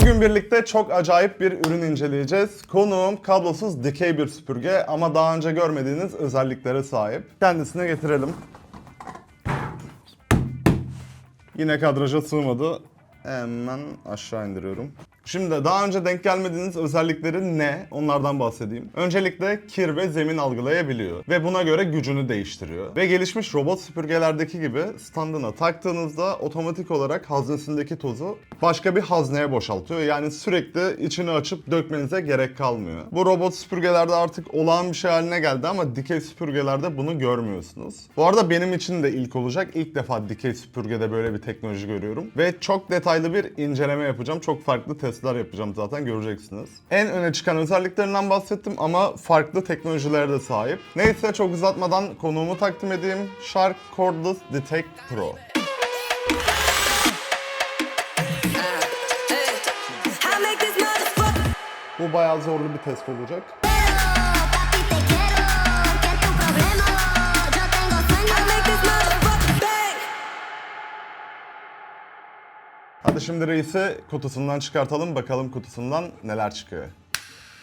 Bugün birlikte çok acayip bir ürün inceleyeceğiz. Konuğum kablosuz dikey bir süpürge ama daha önce görmediğiniz özelliklere sahip. Kendisine getirelim. Yine kadraja sığmadı. Hemen aşağı indiriyorum. Şimdi daha önce denk gelmediğiniz özellikleri ne? Onlardan bahsedeyim. Öncelikle kir ve zemin algılayabiliyor ve buna göre gücünü değiştiriyor. Ve gelişmiş robot süpürgelerdeki gibi standına taktığınızda otomatik olarak haznesindeki tozu başka bir hazneye boşaltıyor. Yani sürekli içini açıp dökmenize gerek kalmıyor. Bu robot süpürgelerde artık olağan bir şey haline geldi ama dikey süpürgelerde bunu görmüyorsunuz. Bu arada benim için de ilk olacak. İlk defa dikey süpürgede böyle bir teknoloji görüyorum. Ve çok detaylı bir inceleme yapacağım. Çok farklı testler yapacağım zaten göreceksiniz. En öne çıkan özelliklerinden bahsettim ama farklı teknolojilere de sahip. Neyse çok uzatmadan konuğumu takdim edeyim. Shark Cordless Detect Pro. Bu bayağı zorlu bir test olacak. Şimdi reisi kutusundan çıkartalım bakalım kutusundan neler çıkıyor.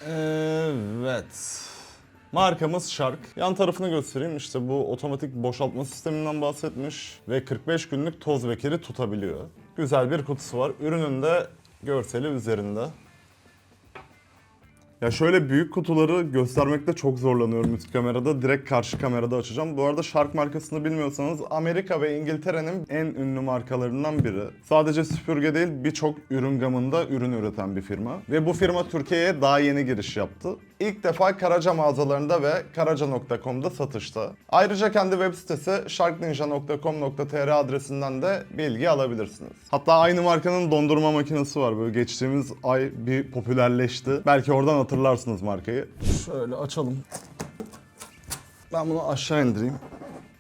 Evet. Markamız Shark. Yan tarafını göstereyim. İşte bu otomatik boşaltma sisteminden bahsetmiş ve 45 günlük toz ve tutabiliyor. Güzel bir kutusu var. Ürünün de görseli üzerinde. Ya şöyle büyük kutuları göstermekte çok zorlanıyorum üst kamerada. Direkt karşı kamerada açacağım. Bu arada Shark markasını bilmiyorsanız Amerika ve İngiltere'nin en ünlü markalarından biri. Sadece süpürge değil birçok ürün gamında ürün üreten bir firma. Ve bu firma Türkiye'ye daha yeni giriş yaptı. İlk defa Karaca mağazalarında ve karaca.com'da satışta. Ayrıca kendi web sitesi sharkninja.com.tr adresinden de bilgi alabilirsiniz. Hatta aynı markanın dondurma makinesi var. Böyle geçtiğimiz ay bir popülerleşti. Belki oradan hatırlarsınız markayı. Şöyle açalım. Ben bunu aşağı indireyim.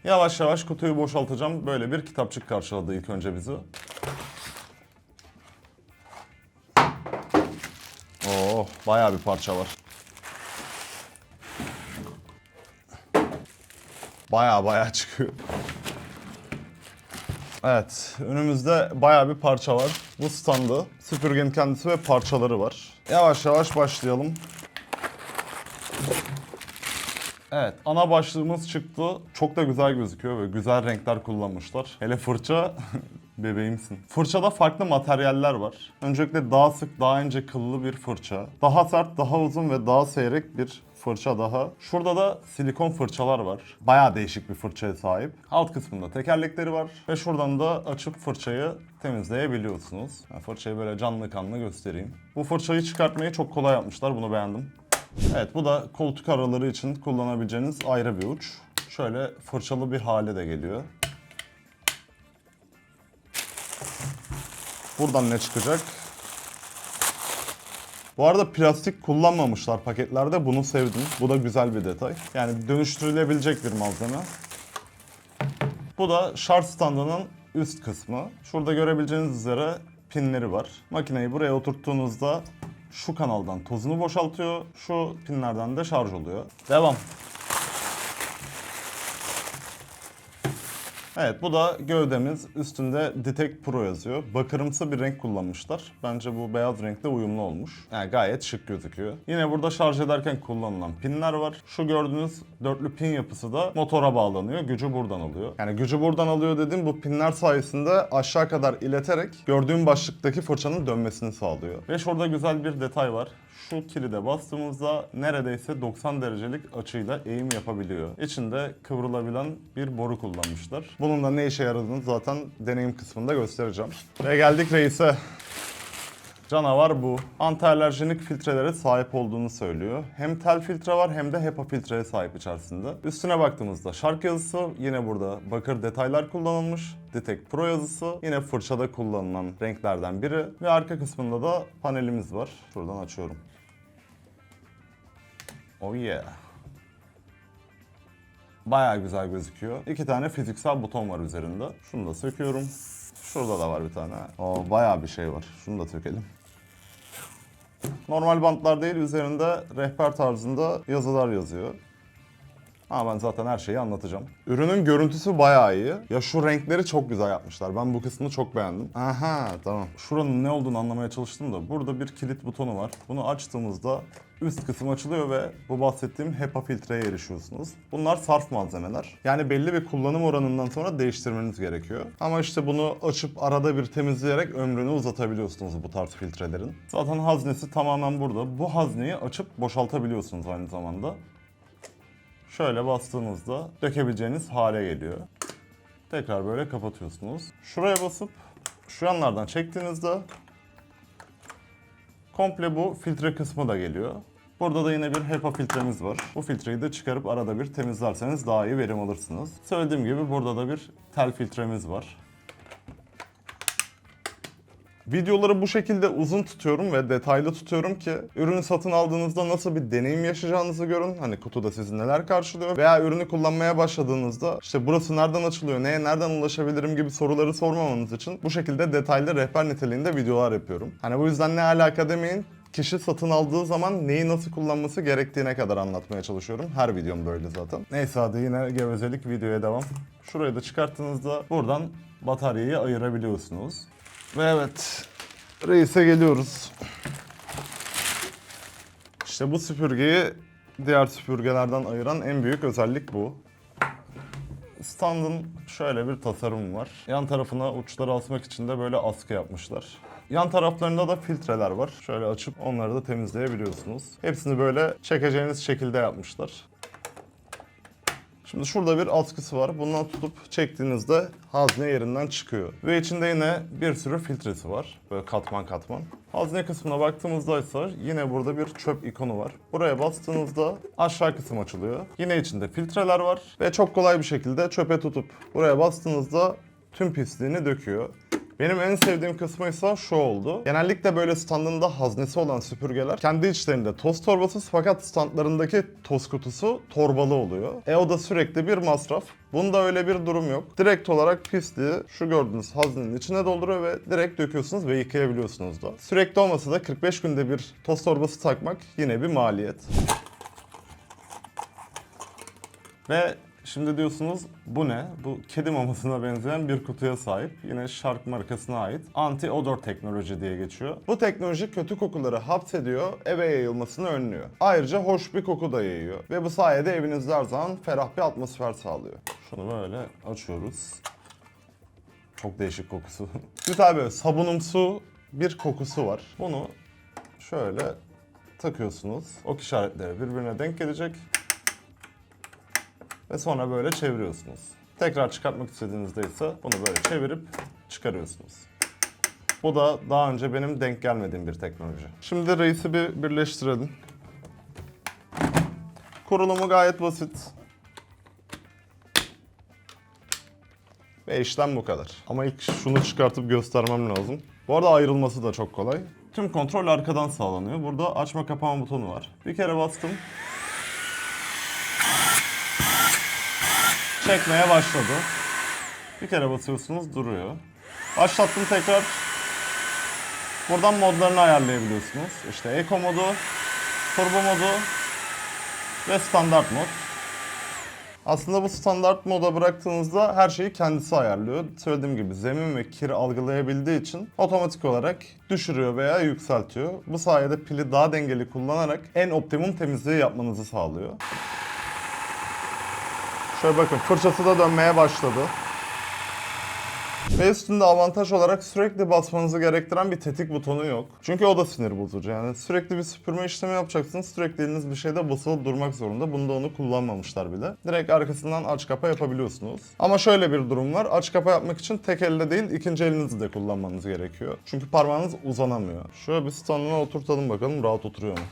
Yavaş yavaş kutuyu boşaltacağım. Böyle bir kitapçık karşıladı ilk önce bizi. Oo, bayağı bir parça var. Bayağı bayağı çıkıyor. Evet, önümüzde bayağı bir parça var. Bu standı, süpürgenin kendisi ve parçaları var. Yavaş yavaş başlayalım. Evet, ana başlığımız çıktı. Çok da güzel gözüküyor ve güzel renkler kullanmışlar. Hele fırça bebeğimsin. Fırçada farklı materyaller var. Öncelikle daha sık, daha ince kıllı bir fırça. Daha sert, daha uzun ve daha seyrek bir fırça daha. Şurada da silikon fırçalar var. Bayağı değişik bir fırçaya sahip. Alt kısmında tekerlekleri var. Ve şuradan da açıp fırçayı temizleyebiliyorsunuz. Ben fırçayı böyle canlı kanlı göstereyim. Bu fırçayı çıkartmayı çok kolay yapmışlar. Bunu beğendim. Evet bu da koltuk araları için kullanabileceğiniz ayrı bir uç. Şöyle fırçalı bir hale de geliyor. Buradan ne çıkacak? Bu arada plastik kullanmamışlar paketlerde. Bunu sevdim. Bu da güzel bir detay. Yani dönüştürülebilecek bir malzeme. Bu da şarj standının üst kısmı. Şurada görebileceğiniz üzere pinleri var. Makineyi buraya oturttuğunuzda şu kanaldan tozunu boşaltıyor. Şu pinlerden de şarj oluyor. Devam. Evet bu da gövdemiz. Üstünde Detect Pro yazıyor. Bakırımsı bir renk kullanmışlar. Bence bu beyaz renkle uyumlu olmuş. Yani gayet şık gözüküyor. Yine burada şarj ederken kullanılan pinler var. Şu gördüğünüz dörtlü pin yapısı da motora bağlanıyor. Gücü buradan alıyor. Yani gücü buradan alıyor dediğim bu pinler sayesinde aşağı kadar ileterek gördüğüm başlıktaki fırçanın dönmesini sağlıyor. Ve şurada güzel bir detay var. Şu kilide bastığımızda neredeyse 90 derecelik açıyla eğim yapabiliyor. İçinde kıvrılabilen bir boru kullanmışlar. Bunun da ne işe yaradığını zaten deneyim kısmında göstereceğim. Ve geldik reise. Canavar bu. Antialerjenik filtrelere sahip olduğunu söylüyor. Hem tel filtre var hem de HEPA filtreye sahip içerisinde. Üstüne baktığımızda şark yazısı yine burada bakır detaylar kullanılmış. Detect Pro yazısı yine fırçada kullanılan renklerden biri. Ve arka kısmında da panelimiz var. Şuradan açıyorum. Oh yeah. Bayağı güzel gözüküyor. İki tane fiziksel buton var üzerinde. Şunu da söküyorum. Şurada da var bir tane. Oo, bayağı bir şey var. Şunu da sökelim. Normal bantlar değil üzerinde rehber tarzında yazılar yazıyor. Ama ben zaten her şeyi anlatacağım. Ürünün görüntüsü bayağı iyi. Ya şu renkleri çok güzel yapmışlar. Ben bu kısmını çok beğendim. Aha tamam. Şuranın ne olduğunu anlamaya çalıştım da burada bir kilit butonu var. Bunu açtığımızda üst kısım açılıyor ve bu bahsettiğim HEPA filtreye erişiyorsunuz. Bunlar sarf malzemeler. Yani belli bir kullanım oranından sonra değiştirmeniz gerekiyor. Ama işte bunu açıp arada bir temizleyerek ömrünü uzatabiliyorsunuz bu tarz filtrelerin. Zaten haznesi tamamen burada. Bu hazneyi açıp boşaltabiliyorsunuz aynı zamanda. Şöyle bastığınızda dökebileceğiniz hale geliyor. Tekrar böyle kapatıyorsunuz. Şuraya basıp şu yanlardan çektiğinizde komple bu filtre kısmı da geliyor. Burada da yine bir HEPA filtremiz var. Bu filtreyi de çıkarıp arada bir temizlerseniz daha iyi verim alırsınız. Söylediğim gibi burada da bir tel filtremiz var. Videoları bu şekilde uzun tutuyorum ve detaylı tutuyorum ki ürünü satın aldığınızda nasıl bir deneyim yaşayacağınızı görün. Hani kutuda sizi neler karşılıyor veya ürünü kullanmaya başladığınızda işte burası nereden açılıyor, neye nereden ulaşabilirim gibi soruları sormamanız için bu şekilde detaylı rehber niteliğinde videolar yapıyorum. Hani bu yüzden ne alaka demeyin. Kişi satın aldığı zaman neyi nasıl kullanması gerektiğine kadar anlatmaya çalışıyorum. Her videom böyle zaten. Neyse hadi yine gevezelik videoya devam. Şurayı da çıkarttığınızda buradan bataryayı ayırabiliyorsunuz. Ve evet, reise geliyoruz. İşte bu süpürgeyi diğer süpürgelerden ayıran en büyük özellik bu. Standın şöyle bir tasarımı var. Yan tarafına uçları asmak için de böyle askı yapmışlar. Yan taraflarında da filtreler var. Şöyle açıp onları da temizleyebiliyorsunuz. Hepsini böyle çekeceğiniz şekilde yapmışlar. Şimdi şurada bir askısı var. Bundan tutup çektiğinizde hazne yerinden çıkıyor. Ve içinde yine bir sürü filtresi var. Böyle katman katman. Hazne kısmına baktığımızda ise yine burada bir çöp ikonu var. Buraya bastığınızda aşağı kısım açılıyor. Yine içinde filtreler var. Ve çok kolay bir şekilde çöpe tutup buraya bastığınızda tüm pisliğini döküyor. Benim en sevdiğim kısmı ise şu oldu. Genellikle böyle standında haznesi olan süpürgeler kendi içlerinde toz torbasız fakat standlarındaki toz kutusu torbalı oluyor. E o da sürekli bir masraf. Bunda öyle bir durum yok. Direkt olarak pisliği şu gördüğünüz haznenin içine dolduruyor ve direkt döküyorsunuz ve yıkayabiliyorsunuz da. Sürekli olmasa da 45 günde bir toz torbası takmak yine bir maliyet. Ve şimdi diyorsunuz bu ne? Bu kedi mamasına benzeyen bir kutuya sahip. Yine Shark markasına ait. Anti-odor teknoloji diye geçiyor. Bu teknoloji kötü kokuları hapsediyor, eve yayılmasını önlüyor. Ayrıca hoş bir koku da yayıyor. Ve bu sayede evinizde her zaman ferah bir atmosfer sağlıyor. Şunu böyle açıyoruz. Çok değişik kokusu. Güzel böyle sabunumsu bir kokusu var. Bunu şöyle takıyorsunuz. Ok işaretleri birbirine denk gelecek. Ve sonra böyle çeviriyorsunuz. Tekrar çıkartmak istediğinizde ise bunu böyle çevirip çıkarıyorsunuz. Bu da daha önce benim denk gelmediğim bir teknoloji. Şimdi reisi bir birleştirelim. Kurulumu gayet basit. Ve işlem bu kadar. Ama ilk şunu çıkartıp göstermem lazım. Bu arada ayrılması da çok kolay. Tüm kontrol arkadan sağlanıyor. Burada açma kapama butonu var. Bir kere bastım. Çekmeye başladı. Bir kere basıyorsunuz duruyor. Başlattım tekrar. Buradan modlarını ayarlayabiliyorsunuz. İşte Eco modu, Turbo modu ve standart mod. Aslında bu standart moda bıraktığınızda her şeyi kendisi ayarlıyor. Söylediğim gibi zemin ve kir algılayabildiği için otomatik olarak düşürüyor veya yükseltiyor. Bu sayede pili daha dengeli kullanarak en optimum temizliği yapmanızı sağlıyor. Şöyle bakın fırçası da dönmeye başladı. Ve üstünde avantaj olarak sürekli basmanızı gerektiren bir tetik butonu yok. Çünkü o da sinir bozucu. Yani sürekli bir süpürme işlemi yapacaksınız. Sürekli eliniz bir şeyde basılı durmak zorunda. Bunda onu kullanmamışlar bile. Direkt arkasından aç kapa yapabiliyorsunuz. Ama şöyle bir durum var. Aç kapa yapmak için tek elle değil ikinci elinizi de kullanmanız gerekiyor. Çünkü parmağınız uzanamıyor. Şöyle bir standına oturtalım bakalım rahat oturuyor mu?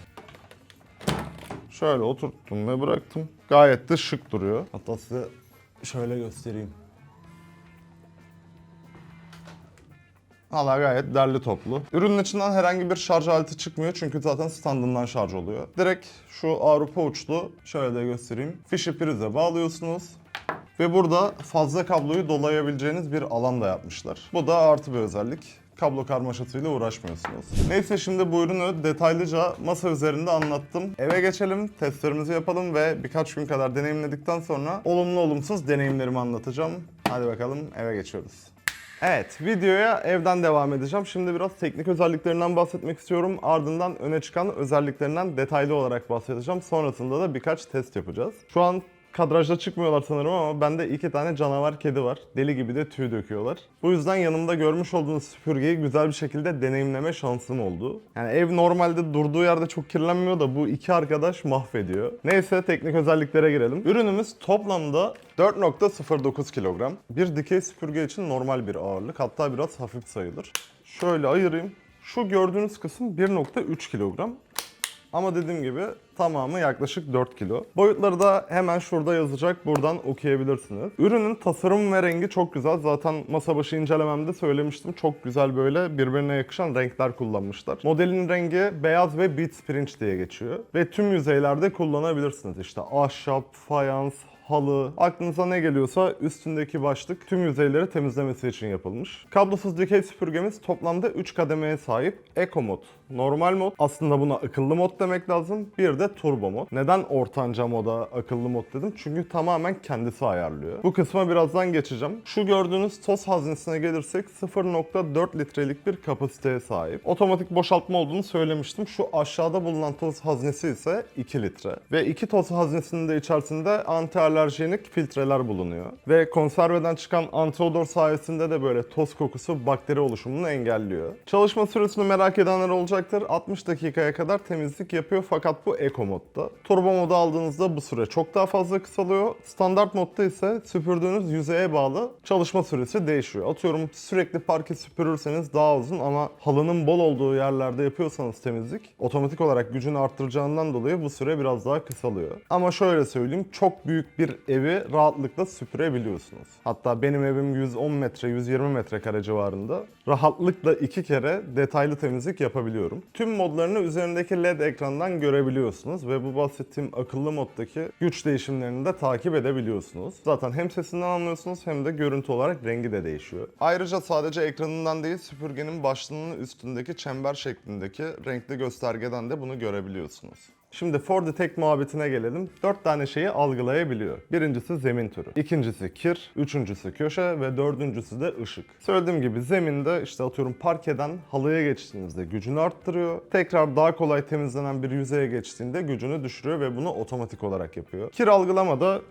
Şöyle oturttum ve bıraktım. Gayet de şık duruyor. Hatta size şöyle göstereyim. Valla gayet derli toplu. Ürünün içinden herhangi bir şarj aleti çıkmıyor çünkü zaten standından şarj oluyor. Direkt şu Avrupa uçlu şöyle de göstereyim. Fişi prize bağlıyorsunuz. Ve burada fazla kabloyu dolayabileceğiniz bir alan da yapmışlar. Bu da artı bir özellik. Kablo karmaşasıyla uğraşmıyorsunuz. Neyse şimdi bu ürünü detaylıca masa üzerinde anlattım. Eve geçelim, testlerimizi yapalım ve birkaç gün kadar deneyimledikten sonra olumlu olumsuz deneyimlerimi anlatacağım. Hadi bakalım eve geçiyoruz. Evet, videoya evden devam edeceğim. Şimdi biraz teknik özelliklerinden bahsetmek istiyorum. Ardından öne çıkan özelliklerinden detaylı olarak bahsedeceğim. Sonrasında da birkaç test yapacağız. Şu an kadrajda çıkmıyorlar sanırım ama bende iki tane canavar kedi var. Deli gibi de tüy döküyorlar. Bu yüzden yanımda görmüş olduğunuz süpürgeyi güzel bir şekilde deneyimleme şansım oldu. Yani ev normalde durduğu yerde çok kirlenmiyor da bu iki arkadaş mahvediyor. Neyse teknik özelliklere girelim. Ürünümüz toplamda 4.09 kilogram. Bir dikey süpürge için normal bir ağırlık. Hatta biraz hafif sayılır. Şöyle ayırayım. Şu gördüğünüz kısım 1.3 kilogram. Ama dediğim gibi tamamı yaklaşık 4 kilo. Boyutları da hemen şurada yazacak. Buradan okuyabilirsiniz. Ürünün tasarım ve rengi çok güzel. Zaten masa başı incelememde söylemiştim. Çok güzel böyle birbirine yakışan renkler kullanmışlar. Modelin rengi beyaz ve beats pirinç diye geçiyor. Ve tüm yüzeylerde kullanabilirsiniz. İşte ahşap, fayans, halı, aklınıza ne geliyorsa üstündeki başlık tüm yüzeyleri temizlemesi için yapılmış. Kablosuz dikey süpürgemiz toplamda 3 kademeye sahip. Eco mod, normal mod, aslında buna akıllı mod demek lazım. Bir de turbo mod. Neden ortanca moda akıllı mod dedim? Çünkü tamamen kendisi ayarlıyor. Bu kısma birazdan geçeceğim. Şu gördüğünüz toz haznesine gelirsek 0.4 litrelik bir kapasiteye sahip. Otomatik boşaltma olduğunu söylemiştim. Şu aşağıda bulunan toz haznesi ise 2 litre. Ve iki toz haznesinin de içerisinde anti alerjenik filtreler bulunuyor. Ve konserveden çıkan antiodor sayesinde de böyle toz kokusu bakteri oluşumunu engelliyor. Çalışma süresini merak edenler olacaktır. 60 dakikaya kadar temizlik yapıyor fakat bu Eco modda. Turbo modu aldığınızda bu süre çok daha fazla kısalıyor. Standart modda ise süpürdüğünüz yüzeye bağlı çalışma süresi değişiyor. Atıyorum sürekli parke süpürürseniz daha uzun ama halının bol olduğu yerlerde yapıyorsanız temizlik otomatik olarak gücünü arttıracağından dolayı bu süre biraz daha kısalıyor. Ama şöyle söyleyeyim çok büyük bir evi rahatlıkla süpürebiliyorsunuz. Hatta benim evim 110 metre 120 metrekare civarında. Rahatlıkla iki kere detaylı temizlik yapabiliyorum. Tüm modlarını üzerindeki LED ekrandan görebiliyorsunuz ve bu bahsettiğim akıllı moddaki güç değişimlerini de takip edebiliyorsunuz. Zaten hem sesinden anlıyorsunuz hem de görüntü olarak rengi de değişiyor. Ayrıca sadece ekranından değil süpürgenin başlığının üstündeki çember şeklindeki renkli göstergeden de bunu görebiliyorsunuz. Şimdi For Detect muhabbetine gelelim. 4 tane şeyi algılayabiliyor. Birincisi zemin türü, ikincisi kir, üçüncüsü köşe ve dördüncüsü de ışık. Söylediğim gibi zeminde işte atıyorum parkeden halıya geçtiğinizde gücünü arttırıyor. Tekrar daha kolay temizlenen bir yüzeye geçtiğinde gücünü düşürüyor ve bunu otomatik olarak yapıyor. Kir algılamada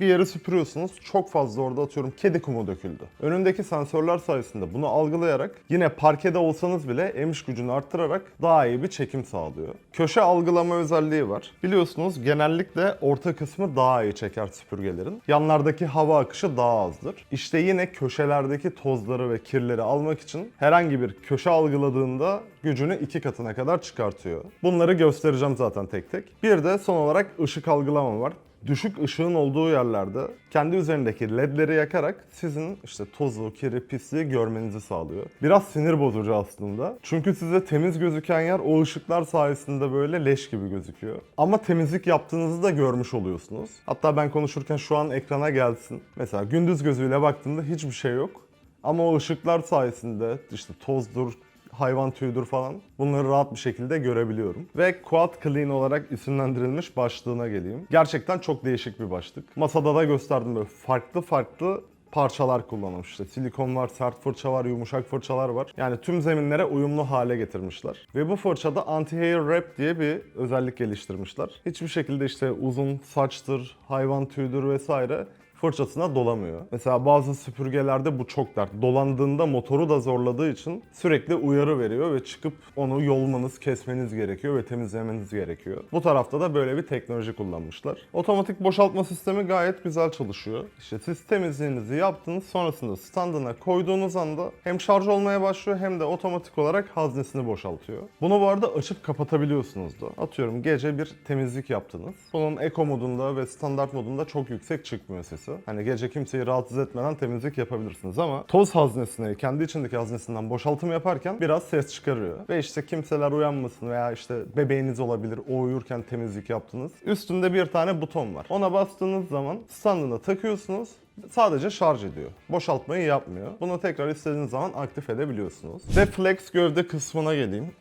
bir yeri süpürüyorsunuz. Çok fazla orada atıyorum kedi kumu döküldü. Önündeki sensörler sayesinde bunu algılayarak yine parkede olsanız bile emiş gücünü arttırarak daha iyi bir çekim sağlıyor. Köşe algılama özelliği var. Biliyorsunuz genellikle orta kısmı daha iyi çeker süpürgelerin. Yanlardaki hava akışı daha azdır. İşte yine köşelerdeki tozları ve kirleri almak için herhangi bir köşe algıladığında gücünü iki katına kadar çıkartıyor. Bunları göstereceğim zaten tek tek. Bir de son olarak ışık algılama var düşük ışığın olduğu yerlerde kendi üzerindeki ledleri yakarak sizin işte tozu, kiri, pisliği görmenizi sağlıyor. Biraz sinir bozucu aslında. Çünkü size temiz gözüken yer o ışıklar sayesinde böyle leş gibi gözüküyor. Ama temizlik yaptığınızı da görmüş oluyorsunuz. Hatta ben konuşurken şu an ekrana gelsin. Mesela gündüz gözüyle baktığımda hiçbir şey yok. Ama o ışıklar sayesinde işte tozdur, hayvan tüyüdür falan. Bunları rahat bir şekilde görebiliyorum. Ve Quad Clean olarak isimlendirilmiş başlığına geleyim. Gerçekten çok değişik bir başlık. Masada da gösterdim böyle farklı farklı parçalar kullanılmış. İşte silikon var, sert fırça var, yumuşak fırçalar var. Yani tüm zeminlere uyumlu hale getirmişler. Ve bu fırçada anti-hair wrap diye bir özellik geliştirmişler. Hiçbir şekilde işte uzun saçtır, hayvan tüyüdür vesaire fırçasına dolamıyor. Mesela bazı süpürgelerde bu çok dert. Dolandığında motoru da zorladığı için sürekli uyarı veriyor ve çıkıp onu yolmanız, kesmeniz gerekiyor ve temizlemeniz gerekiyor. Bu tarafta da böyle bir teknoloji kullanmışlar. Otomatik boşaltma sistemi gayet güzel çalışıyor. İşte siz temizliğinizi yaptınız sonrasında standına koyduğunuz anda hem şarj olmaya başlıyor hem de otomatik olarak haznesini boşaltıyor. Bunu bu arada açıp kapatabiliyorsunuz da. Atıyorum gece bir temizlik yaptınız. Bunun Eco modunda ve standart modunda çok yüksek çıkmıyor sesi. Hani gece kimseyi rahatsız etmeden temizlik yapabilirsiniz ama toz haznesini kendi içindeki haznesinden boşaltım yaparken biraz ses çıkarıyor. Ve işte kimseler uyanmasın veya işte bebeğiniz olabilir o uyurken temizlik yaptınız. Üstünde bir tane buton var. Ona bastığınız zaman standına takıyorsunuz Sadece şarj ediyor. Boşaltmayı yapmıyor. Bunu tekrar istediğiniz zaman aktif edebiliyorsunuz. Ve flex gövde kısmına geleyim.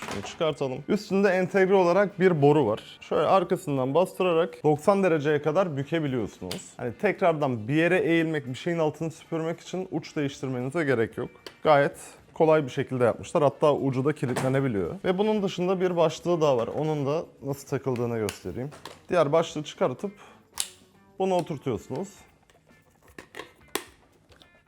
Şunu çıkartalım. Üstünde entegre olarak bir boru var. Şöyle arkasından bastırarak 90 dereceye kadar bükebiliyorsunuz. Hani tekrardan bir yere eğilmek, bir şeyin altını süpürmek için uç değiştirmenize gerek yok. Gayet kolay bir şekilde yapmışlar. Hatta ucu da kilitlenebiliyor. Ve bunun dışında bir başlığı daha var. Onun da nasıl takıldığını göstereyim. Diğer başlığı çıkartıp bunu oturtuyorsunuz.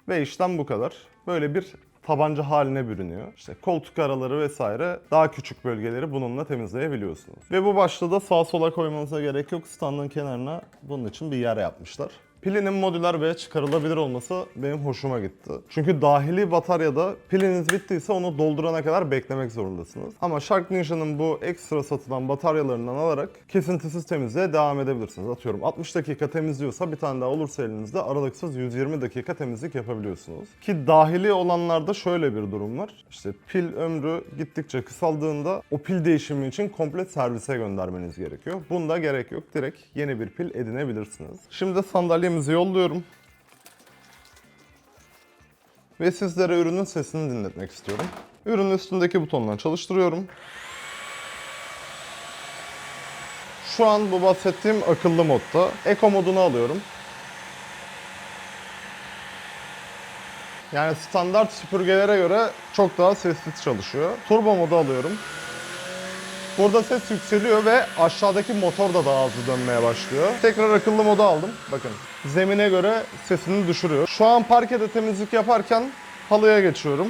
Ve işlem bu kadar. Böyle bir tabanca haline bürünüyor. İşte koltuk araları vesaire daha küçük bölgeleri bununla temizleyebiliyorsunuz. Ve bu başlığı da sağa sola koymanıza gerek yok. Standın kenarına bunun için bir yer yapmışlar. Pilinin modüler ve çıkarılabilir olması benim hoşuma gitti. Çünkü dahili bataryada piliniz bittiyse onu doldurana kadar beklemek zorundasınız. Ama Shark Ninja'nın bu ekstra satılan bataryalarından alarak kesintisiz temizliğe devam edebilirsiniz. Atıyorum 60 dakika temizliyorsa bir tane daha olursa elinizde aralıksız 120 dakika temizlik yapabiliyorsunuz. Ki dahili olanlarda şöyle bir durum var. İşte pil ömrü gittikçe kısaldığında o pil değişimi için komple servise göndermeniz gerekiyor. Bunda gerek yok. Direkt yeni bir pil edinebilirsiniz. Şimdi sandalyemizi yolluyorum. Ve sizlere ürünün sesini dinletmek istiyorum. Ürünün üstündeki butondan çalıştırıyorum. Şu an bu bahsettiğim akıllı modda. Eco modunu alıyorum. Yani standart süpürgelere göre çok daha sessiz çalışıyor. Turbo modu alıyorum. Burada ses yükseliyor ve aşağıdaki motor da daha hızlı dönmeye başlıyor. Tekrar akıllı moda aldım. Bakın zemine göre sesini düşürüyor. Şu an parkede temizlik yaparken halıya geçiyorum.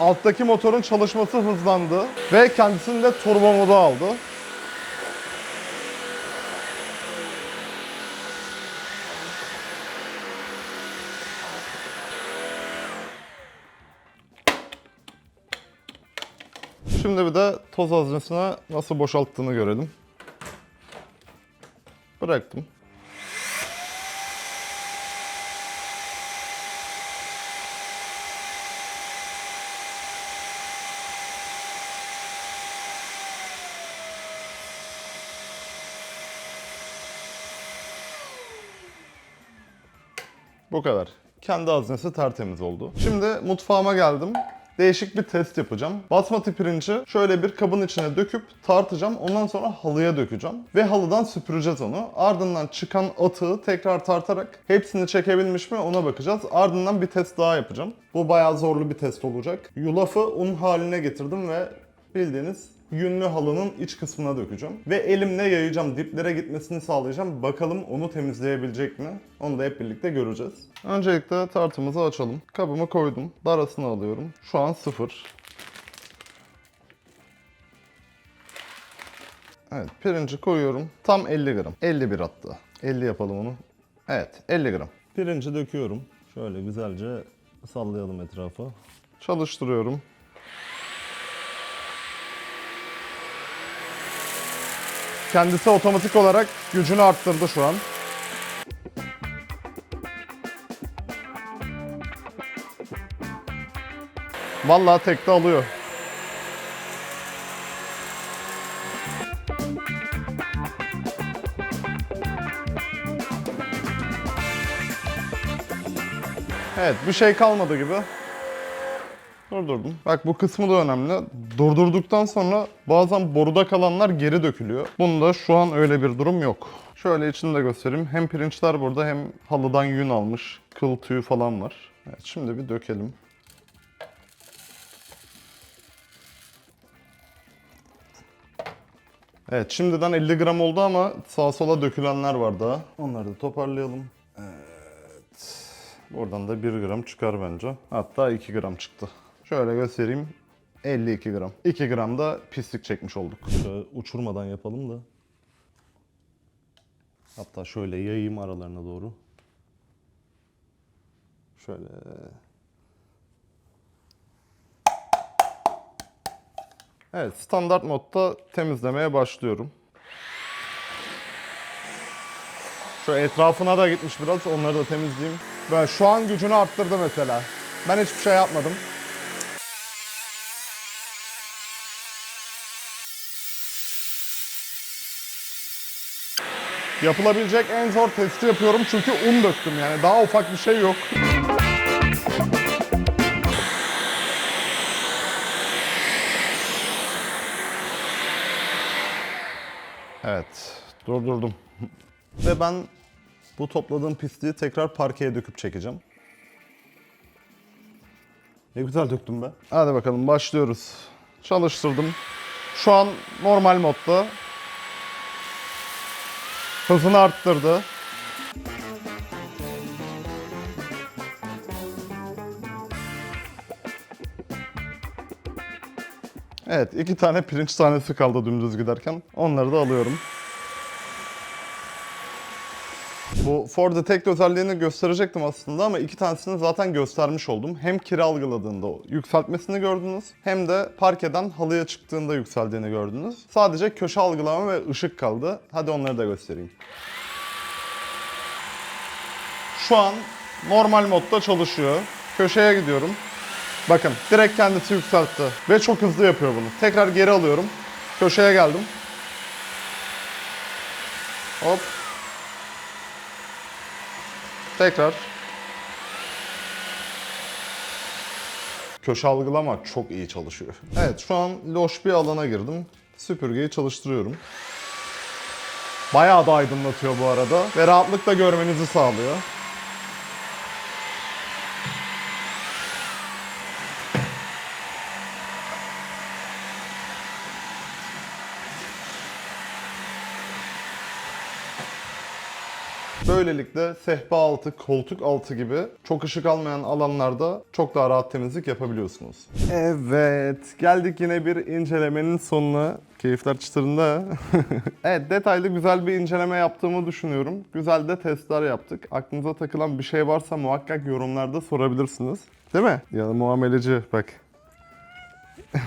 Alttaki motorun çalışması hızlandı ve kendisini de turbo moda aldı. Şimdi bir de toz haznesine nasıl boşalttığını görelim. Bıraktım. Bu kadar. Kendi haznesi tertemiz oldu. Şimdi mutfağıma geldim. Değişik bir test yapacağım. Basmati pirinci şöyle bir kabın içine döküp tartacağım. Ondan sonra halıya dökeceğim. Ve halıdan süpüreceğiz onu. Ardından çıkan atığı tekrar tartarak hepsini çekebilmiş mi ona bakacağız. Ardından bir test daha yapacağım. Bu bayağı zorlu bir test olacak. Yulafı un haline getirdim ve bildiğiniz yünlü halının iç kısmına dökeceğim. Ve elimle yayacağım. Diplere gitmesini sağlayacağım. Bakalım onu temizleyebilecek mi? Onu da hep birlikte göreceğiz. Öncelikle tartımızı açalım. Kabımı koydum. Darasını alıyorum. Şu an sıfır. Evet pirinci koyuyorum. Tam 50 gram. 51 hatta. 50 yapalım onu. Evet 50 gram. Pirinci döküyorum. Şöyle güzelce sallayalım etrafa. Çalıştırıyorum. Kendisi otomatik olarak gücünü arttırdı şu an. Vallahi tekte alıyor. Evet bir şey kalmadı gibi. Durdurdum. Bak bu kısmı da önemli. Durdurduktan sonra bazen boruda kalanlar geri dökülüyor. Bunda şu an öyle bir durum yok. Şöyle içini de göstereyim. Hem pirinçler burada hem halıdan yün almış. Kıl tüyü falan var. Evet şimdi bir dökelim. Evet şimdiden 50 gram oldu ama sağa sola dökülenler var daha. Onları da toparlayalım. Evet. Buradan da 1 gram çıkar bence. Hatta 2 gram çıktı. Şöyle göstereyim. 52 gram. 2 gram da pislik çekmiş olduk. Şöyle uçurmadan yapalım da. Hatta şöyle yayayım aralarına doğru. Şöyle. Evet, standart modda temizlemeye başlıyorum. Şu etrafına da gitmiş biraz, onları da temizleyeyim. Ben şu an gücünü arttırdı mesela. Ben hiçbir şey yapmadım. Yapılabilecek en zor testi yapıyorum çünkü un döktüm yani daha ufak bir şey yok. Evet, durdurdum. Ve ben bu topladığım pisliği tekrar parkeye döküp çekeceğim. Ne güzel döktüm be. Hadi bakalım başlıyoruz. Çalıştırdım. Şu an normal modda. Hızını arttırdı. Evet, iki tane pirinç tanesi kaldı dümdüz giderken. Onları da alıyorum. Bu For Detect özelliğini gösterecektim aslında ama iki tanesini zaten göstermiş oldum. Hem kira algıladığında yükseltmesini gördünüz hem de parkeden halıya çıktığında yükseldiğini gördünüz. Sadece köşe algılama ve ışık kaldı. Hadi onları da göstereyim. Şu an normal modda çalışıyor. Köşeye gidiyorum. Bakın direkt kendisi yükseltti. Ve çok hızlı yapıyor bunu. Tekrar geri alıyorum. Köşeye geldim. Hop. Tekrar. Köşe algılama çok iyi çalışıyor. Evet şu an loş bir alana girdim. Süpürgeyi çalıştırıyorum. Bayağı da aydınlatıyor bu arada ve rahatlıkla görmenizi sağlıyor. Böylelikle sehpa altı, koltuk altı gibi çok ışık almayan alanlarda çok daha rahat temizlik yapabiliyorsunuz. Evet, geldik yine bir incelemenin sonuna. Keyifler çıtırında. evet, detaylı güzel bir inceleme yaptığımı düşünüyorum. Güzel de testler yaptık. Aklınıza takılan bir şey varsa muhakkak yorumlarda sorabilirsiniz. Değil mi? Ya da muameleci bak.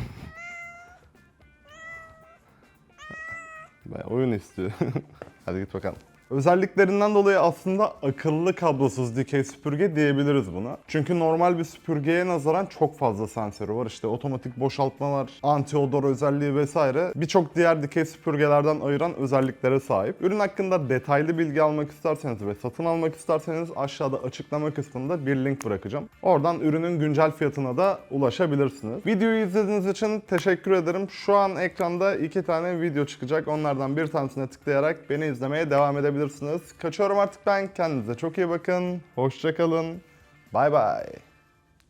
Bayağı oyun istiyor. Hadi git bakalım. Özelliklerinden dolayı aslında akıllı kablosuz dikey süpürge diyebiliriz buna. Çünkü normal bir süpürgeye nazaran çok fazla sensörü var. İşte otomatik boşaltma var, anti-odor özelliği vesaire. Birçok diğer dikey süpürgelerden ayıran özelliklere sahip. Ürün hakkında detaylı bilgi almak isterseniz ve satın almak isterseniz aşağıda açıklama kısmında bir link bırakacağım. Oradan ürünün güncel fiyatına da ulaşabilirsiniz. Videoyu izlediğiniz için teşekkür ederim. Şu an ekranda iki tane video çıkacak. Onlardan bir tanesine tıklayarak beni izlemeye devam edebilirsiniz. Kaçıyorum artık ben. Kendinize çok iyi bakın. Hoşçakalın. Bay bay.